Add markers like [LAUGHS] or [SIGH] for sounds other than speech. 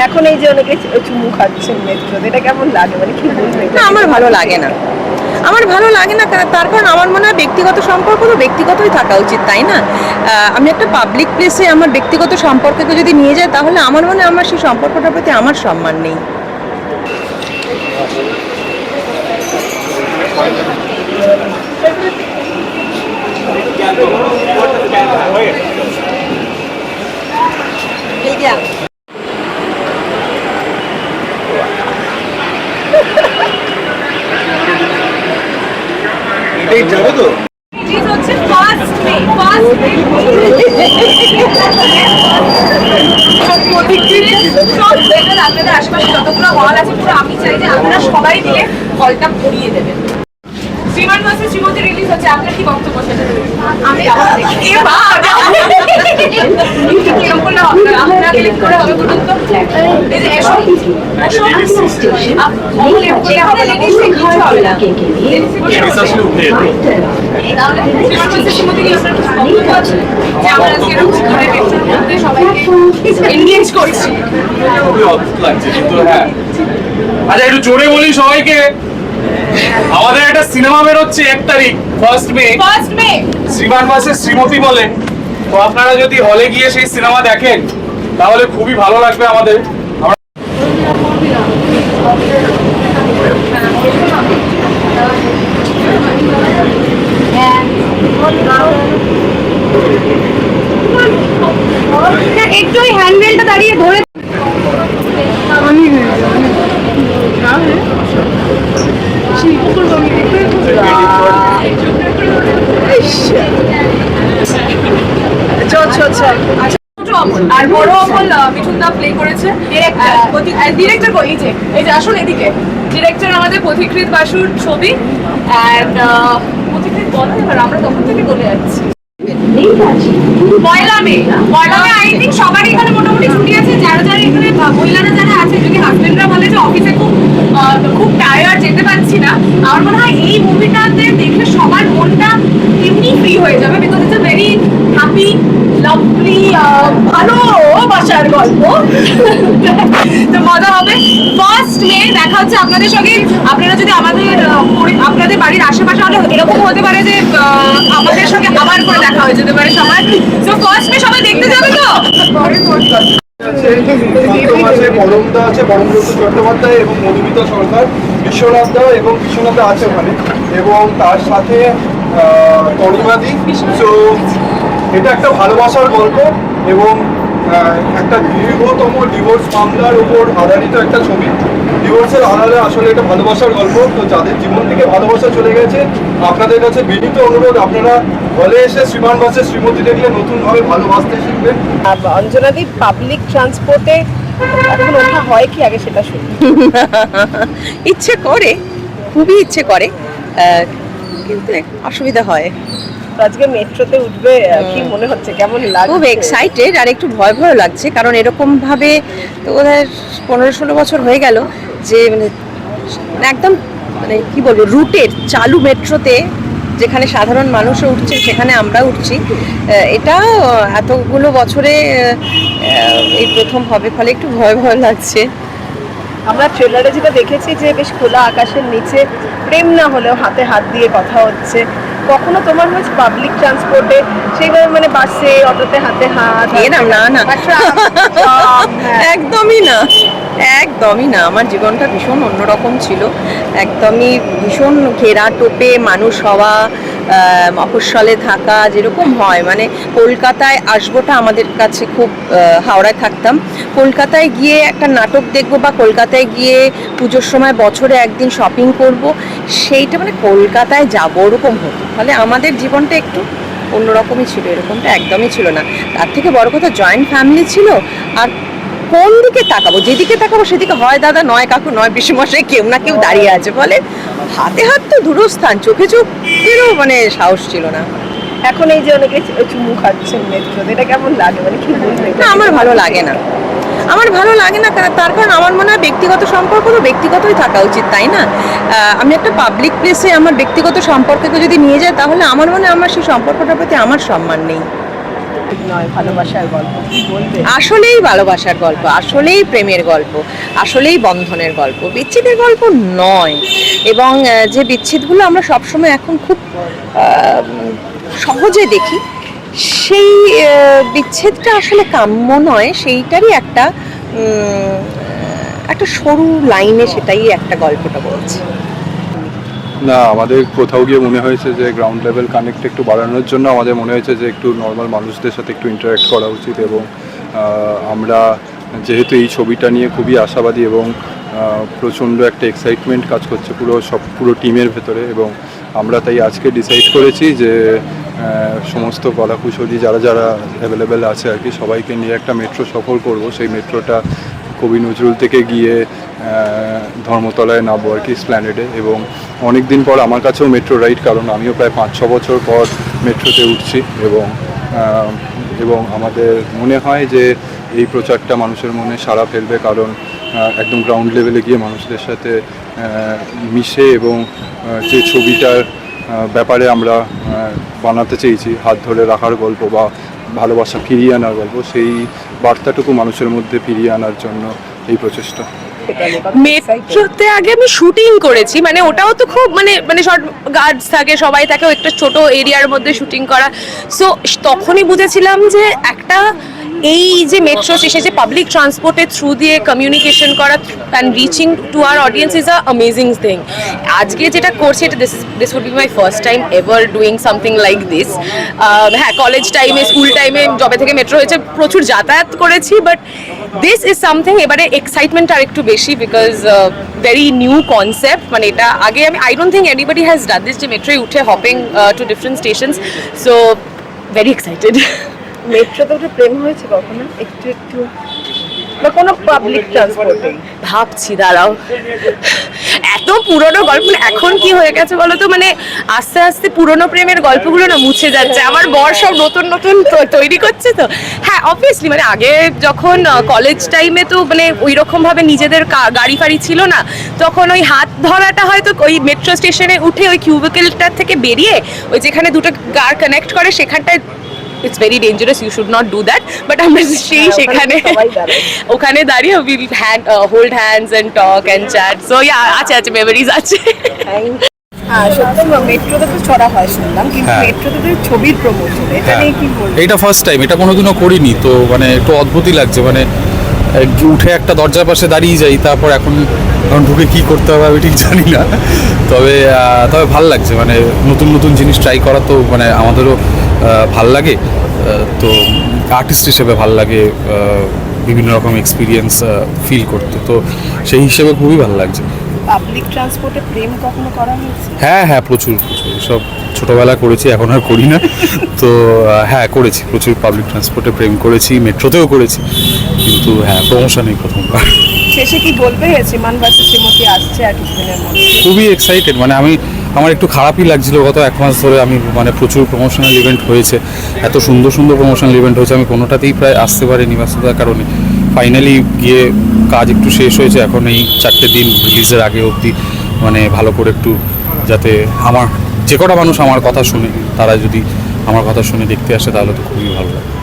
এখন এই যে অনেকে চুমু খাচ্ছেন মেট্রোতে এটা কেমন লাগে? মানে কি বলবেন? না আমার ভালো লাগে না। আমার ভালো লাগে না কারণ- তার কারণ আমার মনে হয় ব্যক্তিগত সম্পর্ক তো ব্যক্তিগতই থাকা উচিত তাই না? আমি একটা পাবলিক প্লেসে আমার ব্যক্তিগত সম্পর্ককে যদি নিয়ে যায় তাহলে আমার মনে হয় আমার সেই সম্পর্কটার প্রতি আমার সম্মান নেই। যাবে তো [LAUGHS] আপনাদের আশেপাশে যতগুলো হল আছে পুরো আমি চাই যে আপনারা সবাই মিলে হলটা ভরিয়ে দেবেন। শ্রীমান মাসে শ্রীমতী রিলিজ হচ্ছে। আপনার কি বক্তব্য সেটা আমি হ্যাঁ। আচ্ছা একটু জোরে বলি সবাইকে। আমাদের একটা সিনেমা বেরোচ্ছে এক তারিখ ফার্স্ট মে ফার্স্ট মে শ্রীমান মাসে শ্রীমতী বলে তো আপনারা যদি হলে গিয়ে সেই সিনেমা দেখেন তাহলে খুবই ভালো লাগবে আমাদের একটু ওই হ্যান্ডেলটা দাঁড়িয়ে ধরে চল চল ছোট অমল আর বড় অমল আহ, মিঠুন দা প্লে করেছে ডিরেক্টর এই যে এই যে আসুন এদিকে। ডিরেক্টর আমাদের পথিকৃত বাসুর ছবি অ্যান্ড পথিকৃত বলো এবার আমরা তখন থেকে বলে যাচ্ছি। এখানে মোটামুটি আছে। যারা যারা এখানে যারা আছে, যদি হাজবেন্ডরা বলে যে খুব যেতে পারছি না, আমার মনে হয় এই দেখলে সবার মনটা এমনি ফ্রি হয়ে যাবে because it's a very happy lovely ভালো বাসার গল্প। তো মজা হবে। ফার্স্ট মে দেখা হচ্ছে আপনাদের সঙ্গে। আপনারা যদি আমাদের আপনাদের বাড়ির আশেপাশে হলে এরকম হতে পারে যে আমাদের সঙ্গে আবার করে দেখা হয়ে যেতে পারে সবার। তো ফার্স্ট মে সবাই দেখতে যাবে তো? আছে পরমদা আছে পরমব্রত চট্টোপাধ্যায় এবং মধুমিতা সরকার বিশ্বনাথ দা এবং বিশ্বনাথ আছে ওখানে। এবং তার সাথে আহ, সো এটা একটা ভালোবাসার গল্প এবং একটা দীর্ঘতম ডিভোর্স মামলার উপর আধারিত একটা ছবি। ডিভোর্সের আড়ালে আসলে এটা ভালোবাসার গল্প। তো যাদের জীবন থেকে ভালোবাসা চলে গেছে আপনাদের কাছে বিনীত অনুরোধ আপনারা হলে এসে শ্রীমান বাসে শ্রীমতী দেখলে নতুনভাবে ভালোবাসতে শিখবেন। অঞ্জনাদি পাবলিক ট্রান্সপোর্টে এখন ওঠা হয় কি আগে সেটা শুনি। ইচ্ছে করে খুবই ইচ্ছে করে কিন্তু অসুবিধা হয়। তো আজকে মেট্রোতে উঠবে কি মনে হচ্ছে? কেমন লাগছে? খুব এক্সাইটেড আর একটু ভয় ভয় লাগছে কারণ এরকম ভাবে তো ওদের পনেরো ষোলো বছর হয়ে গেল যে মানে একদম মানে কি বলব রুটের চালু মেট্রোতে যেখানে সাধারণ মানুষও উঠছে সেখানে আমরা উঠছি। এটা এতগুলো বছরে এই প্রথম হবে ফলে একটু ভয় ভয় লাগছে। আমরা ট্রেলারে যেটা দেখেছি যে বেশ খোলা আকাশের নিচে প্রেম না হলেও হাতে হাত দিয়ে কথা হচ্ছে। কখনো তোমার হয়েছে পাবলিক ট্রান্সপোর্টে সেইভাবে মানে বাসে অটোতে হাতে হাত এরম না না। হ্যাঁ। একদমই না। একদমই না। আমার জীবনটা ভীষণ অন্যরকম ছিল। একদমই ভীষণ ঘেরা টোপে মানুষ হওয়া মফস্বলে থাকা যেরকম হয় মানে কলকাতায় আসবোটা আমাদের কাছে খুব হাওড়ায় থাকতাম। কলকাতায় গিয়ে একটা নাটক দেখব বা কলকাতায় গিয়ে পুজোর সময় বছরে একদিন শপিং করব, সেইটা মানে কলকাতায় যাব ওরকম হতো। ফলে আমাদের জীবনটা একটু অন্যরকমই ছিল, এরকমটা একদমই ছিল না। তার থেকে বড় কথা জয়েন্ট ফ্যামিলি ছিল, আর কোন দিকে তাকাবো? যেদিকে তাকাবো সেদিকে হয় দাদা নয় কাকু নয় পিসিমশাই কেউ না কেউ দাঁড়িয়ে আছে। বলে হাতে হাত তো দূরস্থান চোখে চোখ এরও মানে সাহস ছিল না। এখন এই যে অনেকে চুমু খাচ্ছেন মেট্রোতে এটা কেমন লাগে? মানে কি বলবেন? না আমার ভালো লাগে না। আমার ভালো লাগে না তার কারণ আমার মনে হয় ব্যক্তিগত সম্পর্ক তো ব্যক্তিগতই থাকা উচিত তাই না? আমি একটা পাবলিক প্লেসে আমার ব্যক্তিগত সম্পর্ককে যদি নিয়ে যায় তাহলে আমার মনে হয় আমার সেই সম্পর্কটার প্রতি আমার সম্মান নেই। আসলেই ভালোবাসার গল্প, আসলেই প্রেমের গল্প, আসলেই বন্ধনের গল্প। বিচ্ছেদের গল্প নয়। এবং যে বিচ্ছেদগুলো আমরা সবসময় এখন খুব সহজে দেখি, সেই বিচ্ছেদটা আসলে কাম্য নয়। সেইটারই একটা একটা সরু লাইনে সেটাই একটা গল্পটা বলছে। না, আমাদের কোথাও গিয়ে মনে হয়েছে যে গ্রাউন্ড লেভেল কানেক্ট একটু বাড়ানোর জন্য আমাদের মনে হয়েছে যে একটু নর্মাল মানুষদের সাথে একটু ইন্টারাক্ট করা উচিত এবং আমরা যেহেতু এই ছবিটা নিয়ে খুবই আশাবাদী এবং প্রচণ্ড একটা এক্সাইটমেন্ট কাজ করছে পুরো সব, পুরো টিমের ভেতরে এবং আমরা তাই আজকে ডিসাইড করেছি যে সমস্ত কলাকুশলী যারা যারা অ্যাভেলেবেল আছে আর কি, সবাইকে নিয়ে একটা মেট্রো সফর করব। সেই মেট্রোটা কবি নজরুল থেকে গিয়ে ধর্মতলায় নামবো আর কি স্প্ল্যানেডে। এবং অনেক দিন পর আমার কাছেও মেট্রো রাইড, কারণ আমিও প্রায় পাঁচ, ছ বছর পর মেট্রোতে উঠছি এবং এবং আমাদের মনে হয় যে এই প্রচারটা মানুষের মনে সাড়া ফেলবে, কারণ একদম গ্রাউন্ড লেভেলে গিয়ে মানুষদের সাথে মিশে এবং যে ছবিটার ব্যাপারে আমরা বানাতে চেয়েছি, হাত ধরে রাখার গল্প বা ভালোবাসা ফিরিয়ে আনার গল্প, সেই বার্তাটুকু মানুষের মধ্যে ফিরিয়ে আনার জন্য এই প্রচেষ্টা। মেট্রোতে আগে আমি শুটিং করেছি মানে ওটাও তো খুব মানে মানে শর্ট গার্ডস থাকে, সবাই থাকে একটা ছোট এরিয়ার মধ্যে শুটিং করা। সো তখনই বুঝেছিলাম যে একটা এই যে মেট্রো স্টেশন যে পাবলিক ট্রান্সপোর্টের থ্রু দিয়ে কমিউনিকেশন করা and reaching to our audience is a amazing thing আজকে যেটা করছি, এটা this this would be my first time ever doing something like this হ্যাঁ কলেজ টাইমে স্কুল টাইমে যবে থেকে মেট্রো হয়েছে, প্রচুর যাতায়াত করেছি বাট দিস ইজ সামথিং এবারে এক্সাইটমেন্ট আর একটু বেশি বিকজ ভেরি নিউ কনসেপ্ট মানে এটা আগে আমি I don't think anybody has done this যে মেট্রোয় উঠে hopping to different stations so very excited মেট্রোতে উঠে প্রেম হয়েছে কখনো? একটু একটু। বা কোনো পাবলিক ট্রান্সপোর্টে ভাবছি, দাঁড়াও। এত পুরনো গল্প, এখন কি হয়ে গেছে বলো তো? মানে আস্তে আস্তে পুরনো প্রেমের গল্পগুলো না মুছে যাচ্ছে। আমার বর সব নতুন নতুন তৈরি করছে তো। হ্যাঁ অবভিয়াসলি মানে আগে যখন কলেজ টাইমে তো মানে ওই রকম ভাবে নিজেদের গাড়ি ফাড়ি ছিল না। তখন ওই হাত ধরাটা হয়তো ওই মেট্রো স্টেশনে উঠে ওই কিউবিকেলটা থেকে বেরিয়ে ওই যেখানে দুটো কার কানেক্ট করে, সেখানটায় it's very dangerous you should not do that but আমরা সেই হ্যাঁ, ওখানে সেখানে। [LAUGHS] ওখানে দাঁড়িয়ে will hand hold hands and talk and chat so yeah আছে আছে মেমোরিজ আছে। হ্যাঁ হয় হ্যাঁ। এটা ফার্স্ট টাইম এটা কোনোদিনও করিনি তো মানে একটু অদ্ভুতই লাগছে। মানে উঠে একটা দরজার পাশে দাঁড়িয়ে যাই তারপর এখন এখন ঢুকে কি করতে হবে আমি ঠিক জানি না। তবে তবে ভালো লাগছে মানে নতুন নতুন জিনিস ট্রাই করা তো মানে আমাদেরও ভালো লাগে। তো আর্টিস্ট হিসেবে ভালো লাগে বিভিন্ন রকম এক্সপিরিয়েন্স ফিল করতে। তো সেই হিসেবে খুবই ভালো লাগছে। পাবলিক ট্রান্সপোর্টে প্রেম কখনো করা হয়েছে? হ্যাঁ হ্যাঁ প্রচুর প্রচুর। সব ছোটোবেলা করেছি এখন আর করি না। তো হ্যাঁ করেছি প্রচুর পাবলিক ট্রান্সপোর্টে প্রেম করেছি মেট্রোতেও করেছি। কিন্তু হ্যাঁ প্রমোশনেই প্রথমবার। শেষে কি বলবে? শ্রীমান ভার্সেস শ্রীমতী আসছে আর কিছুদিনের মধ্যে। খুবই এক্সাইটেড মানে আমি আমার একটু খারাপই লাগছিল, গত এক মাস ধরে আমি মানে প্রচুর প্রমোশনাল ইভেন্ট হয়েছে। এত সুন্দর সুন্দর প্রমোশনাল ইভেন্ট হয়েছে, আমি কোনোটাতেই প্রায় আসতে পারিনি ব্যস্ততার কারণে। ফাইনালি গিয়ে কাজ একটু শেষ হয়েছে, এখন এই চারটে দিন রিলিজের আগে অবধি মানে ভালো করে একটু যাতে আমার, যে কটা মানুষ আমার কথা শুনে, তারা যদি আমার কথা শুনে দেখতে আসে, তাহলে তো খুবই ভালো লাগে